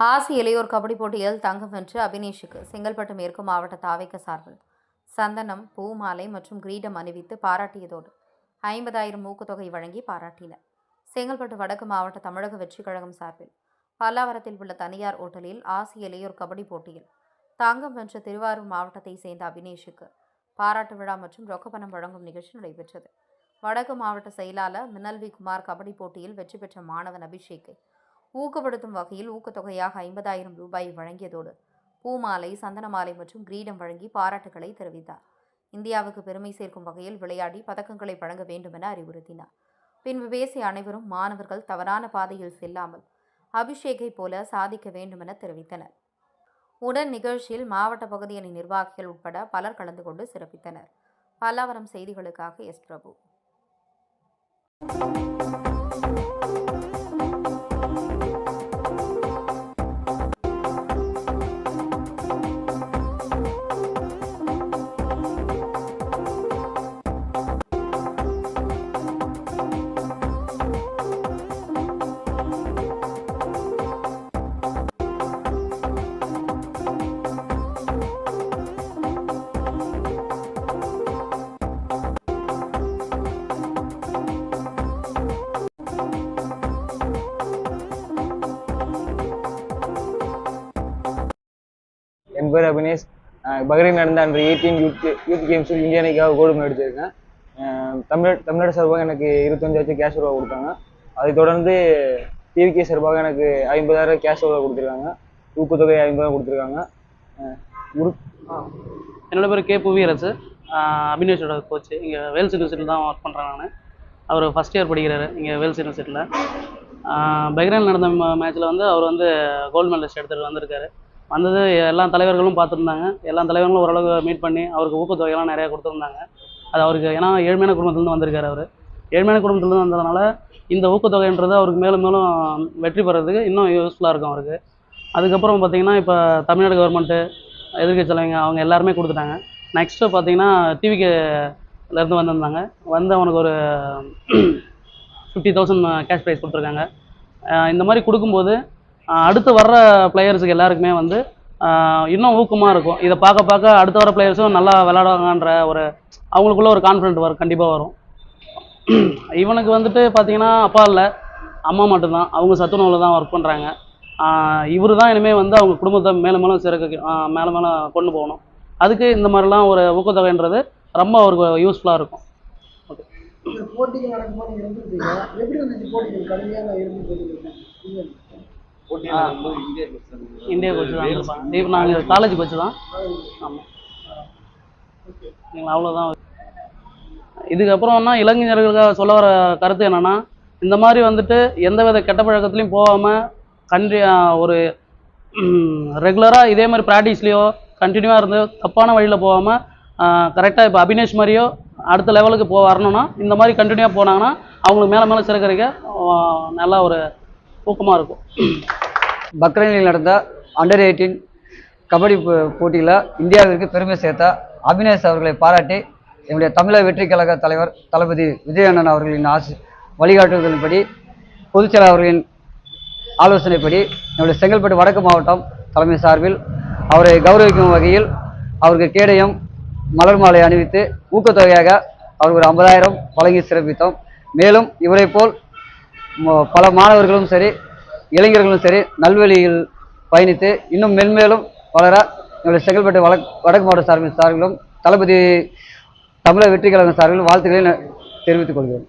ஆசிய இளையோர் கபடி போட்டியில் தங்கம் வென்று அபினேஷுக்கு செங்கல்பட்டு மேற்கு மாவட்ட தாவைக்க சார்பில் சந்தனம் பூ மாலை மற்றும் கிரீடம் அணிவித்து பாராட்டியதோடு ஐம்பதாயிரம் ஊக்கத்தொகை வழங்கி பாராட்டினர். செங்கல்பட்டு வடக்கு மாவட்ட தமிழக வெற்றிக் கழகம் சார்பில் பல்லாவரத்தில் உள்ள தனியார் ஓட்டலில் ஆசிய இளையோர் கபடி போட்டியில் தங்கம் வென்ற திருவாரூர் மாவட்டத்தை சேர்ந்த அபினேஷுக்கு பாராட்டு விழா மற்றும் ரொக்கப்பணம் வழங்கும் நிகழ்ச்சி நடைபெற்றது. வடக்கு மாவட்ட செயலாளர் மினல்வி குமார் கபடி போட்டியில் வெற்றி பெற்ற மாணவன் அபிஷேக்கை ஊக்கப்படுத்தும் வகையில் ஊக்கத்தொகையாக ஐம்பதாயிரம் ரூபாய் வழங்கியதோடு பூமாலை சந்தன மாலை மற்றும் கிரீடம் வழங்கி பாராட்டுகளை தெரிவித்தார். இந்தியாவுக்கு பெருமை சேர்க்கும் வகையில் விளையாடி பதக்கங்களை வழங்க வேண்டும் என அறிவுறுத்தினார். பின்பு பேசிய அனைவரும் மாணவர்கள் தவறான பாதையில் செல்லாமல் அபிஷேகை போல சாதிக்க வேண்டும் என தெரிவித்தனர். உடன் நிகழ்ச்சியில் மாவட்ட பகுதி அணி நிர்வாகிகள் உட்பட பலர் கலந்து கொண்டு சிறப்பித்தனர். பல்லாவரம் செய்திகளுக்காக எஸ் பிரபு. பேர் அபினேஷ் பஹ்ரைன் நடந்த அன்று எயிட்டீன் யூத் யூத் கேம்ஸில் இந்திய அணிக்காக கோல்டு மெடல் எடுத்திருக்கேன் தமிழ் தமிழ்நாடு சார்பாக எனக்கு இருபத்தஞ்சாயிரத்து கேஷ் ரூபா கொடுத்தாங்க. அதை தொடர்ந்து டிவிகே சார்பாக எனக்கு ஐம்பதாயிரம் கேஷ் ரூபா கொடுத்துருக்காங்க. ஊக்கத்தொகை ஐம்பதாயிரம் கொடுத்துருக்காங்க. என்னோட பேர் கே புவியரசு. அபினேஷோட கோச் இங்கே வேல்ஸ் யூனிவர்சிட்டியில் தான் ஒர்க் பண்ணுறேன் நான். அவர் ஃபஸ்ட் இயர் படிக்கிறாரு இங்கே வேல்ஸ் யூனிவர்சிட்டியில் பஹ்ரைன் நடந்த மேட்ச்சில் வந்து அவர் வந்து கோல்டு மெடலிஸ்ட் எடுத்துகிட்டு வந்திருக்காரு. வந்தது எல்லா தலைவர்களும் பார்த்துருந்தாங்க. எல்லா தலைவர்களும் ஓரளவு மீட் பண்ணி அவருக்கு ஊக்கத்தொகையெல்லாம் நிறையா கொடுத்துருந்தாங்க. அது அவருக்கு ஏன்னா ஏழ்மையான குடும்பத்துலேருந்து வந்திருக்காரு அவர். ஏழ்மையான குடும்பத்துலேருந்து வந்ததுனால இந்த ஊக்கத்தொகைன்றது அவருக்கு மேலும் மேலும் வெற்றி பெறதுக்கு இன்னும் யூஸ்ஃபுல்லாக இருக்கும் அவருக்கு. அதுக்கப்புறம் பார்த்திங்கன்னா இப்போ தமிழ்நாடு கவர்மெண்ட்டு எதிர்க்கட்சி தலைவங்க அவங்க எல்லாருமே கொடுத்துட்டாங்க. நெக்ஸ்ட்டு பார்த்தீங்கன்னா டிவிக்கேலேருந்து வந்திருந்தாங்க. வந்து அவனுக்கு ஒரு ஃபிஃப்டி தௌசண்ட் கேஷ் ப்ரைஸ் கொடுத்துருக்காங்க. இந்த மாதிரி கொடுக்கும்போது அடுத்து வர்ற பிளேயர்ஸுக்கு எல்லாருக்குமே வந்து இன்னும் ஊக்கமாக இருக்கும். இதை பார்க்க பார்க்க அடுத்து வர பிளேயர்ஸும் நல்லா விளையாடுவாங்கன்ற ஒரு அவங்களுக்குள்ள ஒரு கான்ஃபிடென்ட் வரும் கண்டிப்பாக வரும். இவனுக்கு வந்துட்டு பார்த்தீங்கன்னா அப்பா இல்லை அம்மா மட்டும்தான். அவங்க சத்துணவில் தான் ஒர்க் பண்ணுறாங்க இவர் தான் இனிமேல் வந்து அவங்க குடும்பத்தை மேலும் மேலும் சிறக்க மேலே மேலே கொண்டு போகணும். அதுக்கு இந்த மாதிரிலாம் ஒரு ஊக்கத்தொகைன்றது ரொம்ப அவருக்கு யூஸ்ஃபுல்லாக இருக்கும். ஓகே போட்டிகள் நடக்கும்போது எப்படி இருந்துச்சு போட்டிகள் கடுமையாக இருந்து இந்தியா கோச்சு தான் இப்போ நாங்கள் காலேஜ் கோச்சு தான். ஆமாம் நீங்கள் அவ்வளோதான் இதுக்கப்புறம்னா இளைஞர்களுக்காக சொல்ல வர கருத்து என்னன்னா இந்த மாதிரி வந்துட்டு எந்தவித கெட்ட பழக்கத்துலையும் போகாமல் கண்டி ஒரு ரெகுலராக இதே மாதிரி ப்ராக்டிஸ்லேயோ கண்டினியூவாக இருந்து தப்பான வழியில் போகாமல் கரெக்டாக இப்போ அபினேஷ் மாதிரியோ அடுத்த லெவலுக்கு போ வரணும்னா இந்த மாதிரி கண்டினியூவாக போனாங்கன்னா அவங்களுக்கு மேலே மேலே சிறக்கறிக்க நல்லா ஒரு ஊக்கமாக இருக்கும். பக்ரைனில் நடந்த அண்டர் எயிட்டீன் கபடி போ- போட்டியில் இந்தியாவிற்கு பெருமை சேர்த்த அபினேஷ் அவர்களை பாராட்டி என்னுடைய தமிழக வெற்றி கழக தலைவர் தளபதி விஜயண்ணன் அவர்களின் ஆசி வழிகாட்டுதலின்படி பொதுச்செயலர் அவர்களின் ஆலோசனைப்படி என்னுடைய செங்கல்பட்டு வடக்கு மாவட்டம் தலைமை சார்பில் அவரை கௌரவிக்கும் வகையில் அவருக்கு கேடயம் மலர் மாலை அணிவித்து ஊக்கத்தொகையாக அவருக்கு ஒரு ஐம்பதாயிரம் வழங்கி சிறப்பித்தோம். மேலும் இவரைப் போல் பல மாணவர்களும் சரி இளைஞர்களும் சரி நல்வழியில் பயணித்து இன்னும் மென்மேலும் வளர எங்களுடைய செங்கல்பட்டு வழக் வடக்கு மாவட்ட சார்பின் சார்பிலும் தளபதி தமிழக வெற்றி கழகம் சார்பிலும் வாழ்த்துக்களை தெரிவித்துக் கொள்கிறேன்.